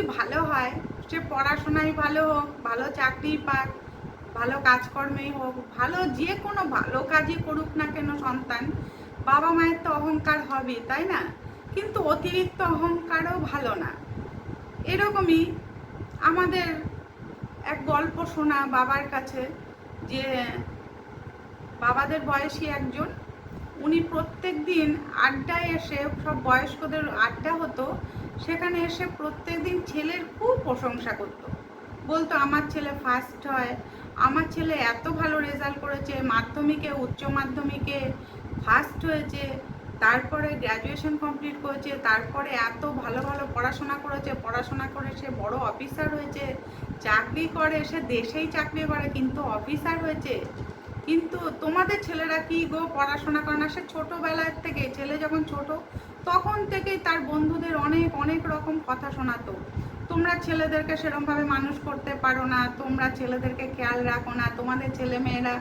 যদি ভালো হয়, সে পড়াশোনায় ভালো হোক, ভালো চাকরি পাক, ভালো কাজকর্মেই হোক, ভালো যে কোনো ভালো কাজই করুক না কেন সন্তান, বাবা মায়ের তো অহংকার হবে তাই না? কিন্তু অতিরিক্ত অহংকারও ভালো না। এরকমই আমাদের এক গল্প শোনা বাবার কাছে যে, বাবাদের বয়সী একজন উনি প্রত্যেক দিন আড্ডায় এসে, সব বয়স্কদের আড্ডা হতো, সেখানে এসে প্রত্যেক দিন ছেলের খুব প্রশংসা করতো। বলতো, আমার ছেলে ফার্স্ট হয়, আমার ছেলে এত ভালো রেজাল্ট করেছে, মাধ্যমিকে, উচ্চ মাধ্যমিকে ফার্স্ট হয়েছে, তারপরে গ্র্যাজুয়েশন কমপ্লিট করেছে, তারপরে এত ভালো ভালো পড়াশোনা করেছে, পড়াশোনা করে সে বড় অফিসার হয়েছে, চাকরি করে, সে দেশেই চাকরি করে, কিন্তু অফিসার হয়েছে। কিন্তু তোমাদের ছেলেরা কি গো পড়াশোনা করে না? সে ছোটোবেলার থেকে, ছেলে যখন ছোট, তখন থেকেই তার বন্ধুদের অনেক অনেক রকম কথা শোনাতো। তোমরা ছেলেদেরকে সেরকমভাবে মানুষ করতে পারো না, তোমরা ছেলেদেরকে খেয়াল রাখো না, তোমাদের ছেলে মেয়েরা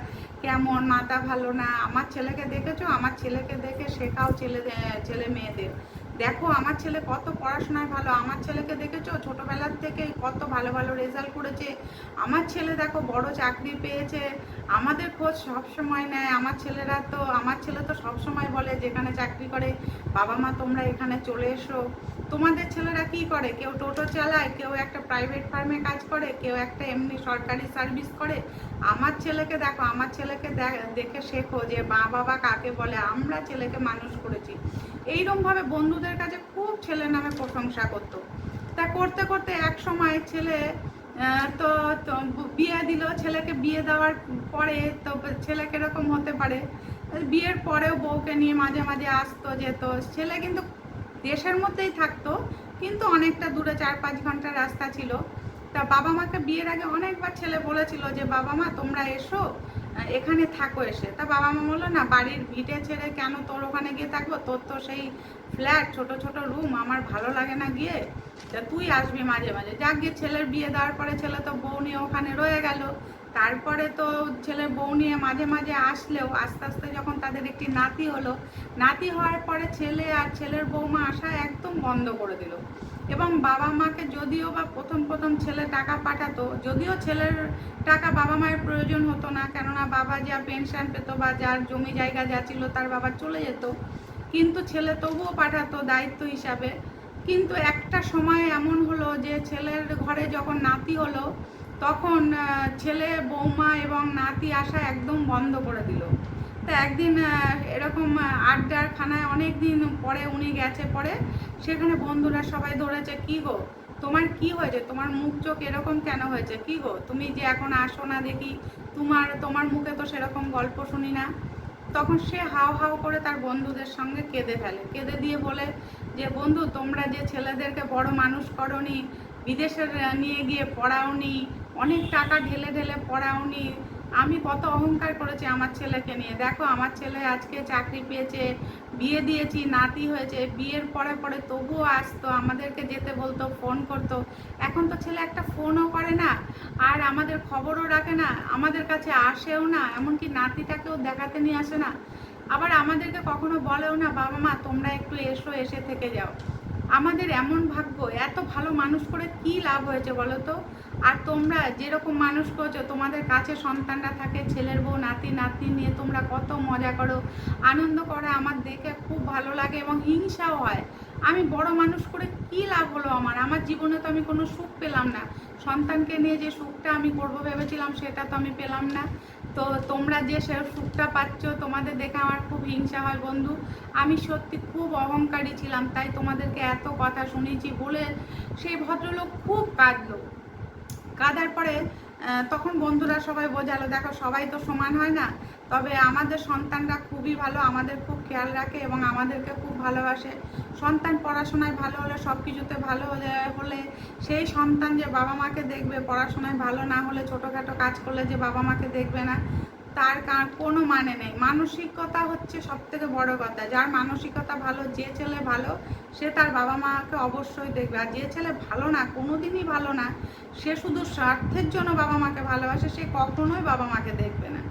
কেমন, মাথা ভালো না। আমার ছেলেকে দেখেছ? আমার ছেলেকে দেখে শেখাও ছেলে ছেলে মেয়েদের দেখো, আমার ছেলে কত পড়াশোনায় ভালো। আমার ছেলেকে দেখেছ? ছোটোবেলার থেকে কত ভালো ভালো রেজাল্ট করেছে। আমার ছেলে দেখো, বড় চাকরি পেয়েছে। আমাদের খোঁজ সব সময় নেয়। আমার ছেলেরা তো, আমার ছেলে তো সব সময় বলে, যেখানে চাকরি করে, বাবা মা, তোমরা এখানে চলে এসো। তোমাদের ছেলেরা কি করে? কেউ টোটো চালায়, কেউ একটা প্রাইভেট ফার্মে কাজ করে, কেউ একটা এমনি সরকারি সার্ভিস করে। আমার ছেলেকে দেখো, আমার ছেলেকে দেখে শেখো যে মা বাবা কাকে বলে? আমরা ছেলেকে মানুষ করেছি। এইরকমভাবে বন্ধুদের কাছে খুব ছেলে নামে প্রশংসা করতো। তা করতে করতে এক সময় ছেলে তো বিয়ে দিল, ছেলেকে বিয়ে দেওয়ার পরে তো ছেলে কীরকম হতে পারে? বিয়ের পরেও বউকে নিয়ে মাঝে মাঝে আসতো, যেত। ছেলে কিন্তু দেশের মধ্যেই থাকতো, কিন্তু অনেকটা দূরে, চার পাঁচ ঘণ্টার রাস্তা ছিল। তা বাবা মাকে বিয়ের আগে অনেকবার ছেলে বলেছিল যে, বাবা মা, তোমরা এসো এখানে থাকো এসে। তা বাবা মা বলল, না, বাড়ির ভিটে ছেড়ে কেন তোর ওখানে গিয়ে থাকব? তোর তো সেই ফ্ল্যাট ছোট ছোট রুম আমার ভালো লাগে না গিয়ে। তা তুই আসবি মাঝে মাঝে। যাক গিয়ে ছেলের বিয়ে দেওয়ার পরে ছেলে তো বউ নিয়ে ওখানে রয়ে গেল। তারপরে তো ছেলের বউ নিয়ে মাঝে মাঝে আসলেও, আস্তে আস্তে যখন তাদের একটি নাতি হলো, নাতি হওয়ার পরে ছেলে আর ছেলের বৌমা আসা একদম বন্ধ করে দিল। এবং বাবা মাকে যদিও বা প্রথম প্রথম ছেলে টাকা পাঠাতো, যদিও ছেলের টাকা বাবা মায়ের প্রয়োজন হতো না, কেননা বাবা যা পেনশন পেতো বা যার জমি জায়গা যা ছিল তার বাবা চলে যেত। কিন্তু ছেলে তবুও পাঠাতো দায়িত্ব হিসাবে। কিন্তু একটা সময় এমন হলো যে ছেলের ঘরে যখন নাতি হলো, তখন ছেলে বৌমা এবং নাতি আসা একদম বন্ধ করে দিল। তা একদিন এরকম আড্ডার খানায় অনেক দিন পরে উনি গেছে পরে, সেখানে বন্ধুরা সবাই ধরেছে, কি গো? তোমার কি হয়েছে? তোমার মুখ চোখ এরকম কেন হয়েছে? কি গো? তুমি যে এখন আসো না দেখি, তোমার তোমার মুখে তো সেরকম গল্প শুনি না। তখন সে হাও হাও করে তার বন্ধুদের সঙ্গে কেঁদে ফেলে। কেঁদে দিয়ে বলে যে, বন্ধু, তোমরা যে ছেলেদেরকে বড় মানুষ করনি বিদেশে নিয়ে গিয়ে পড়াওনি, অনেক টাকা ঢেলে ঢেলে পড়াওনি আমি কত অহংকার করেছি আমার ছেলেকে নিয়ে। দেখো, আমার ছেলে আজকে চাকরি পেয়েছে, বিয়ে দিয়েছি, নাতি হয়েছে, বিয়ের পরে পরে তবুও আসতো, আমাদেরকে যেতে বলতো ফোন করতো। এখন তো ছেলে একটা ফোনও করে না, আর আমাদের খবরও রাখে না, আমাদের কাছে আসেও না, এমনকি নাতিটাকেও দেখাতে নিয়ে আসে না। আবার আমাদেরকে কখনো বলেও না, বাবা মা, তোমরা একটু এসো, এসে থেকে যাও। আমাদের এমন ভাগ্য, এত ভালো মানুষ করে কি লাভ হয়েছে বলো তো? আর তোমরা যেরকম মানুষ করছ, তোমাদের কাছে সন্তানরা থাকে, ছেলের বউ, নাতি নাতি নিয়ে তোমরা কত মজা করো। আনন্দ করে আমার দেখে খুব ভালো লাগে এবং হিংসাও হয়। আমি বড় মানুষ করে কি লাভ হলো আমার? আমার জীবনে তো আমি কোনো সুখ পেলাম না। সন্তানকে নিয়ে যে সুখটা আমি করব ভেবেছিলাম, সেটা তো আমি পেলাম না। তো তোমরা যে সে সুখটা পাচ্ছ, তোমাদের দেখে আমার খুব হিংসা হয় বন্ধু। আমি সত্যি খুব অহংকারী ছিলাম, তাই তোমাদেরকে এত কথা শুনেছি বলে সেই ভদ্রলোক খুব কাঁদলো। কাঁদার পরে তখন বন্ধুরা সবাই বোঝালো, দেখো, সবাই তো সমান হয় না। তবে আমাদের সন্তানরা খুবই ভালো, আমাদের খুব খেয়াল রাখে এবং আমাদেরকে খুব ভালোবাসে। সন্তান পড়াশোনায় ভালো হলে সব কিছুতে ভালো হলে সেই সন্তান যে বাবা মাকে দেখবে, পড়াশোনায় ভালো না হলে, ছোটোখাটো কাজ করলে যে বাবা মাকে দেখবে না তার কোনো মানে নেই। মানসিকতা হচ্ছে সব থেকে বড় কথা। যার মানসিকতা ভালো, যে ছেলে ভালো, সে তার বাবা মাকে অবশ্যই দেখবে। আর যে ছেলে ভালো না কোনো দিনই ভালো না, সে শুধু স্বার্থের জন্য বাবা মাকে ভালোবাসে, সে কখনোই বাবা মাকে দেখবে না।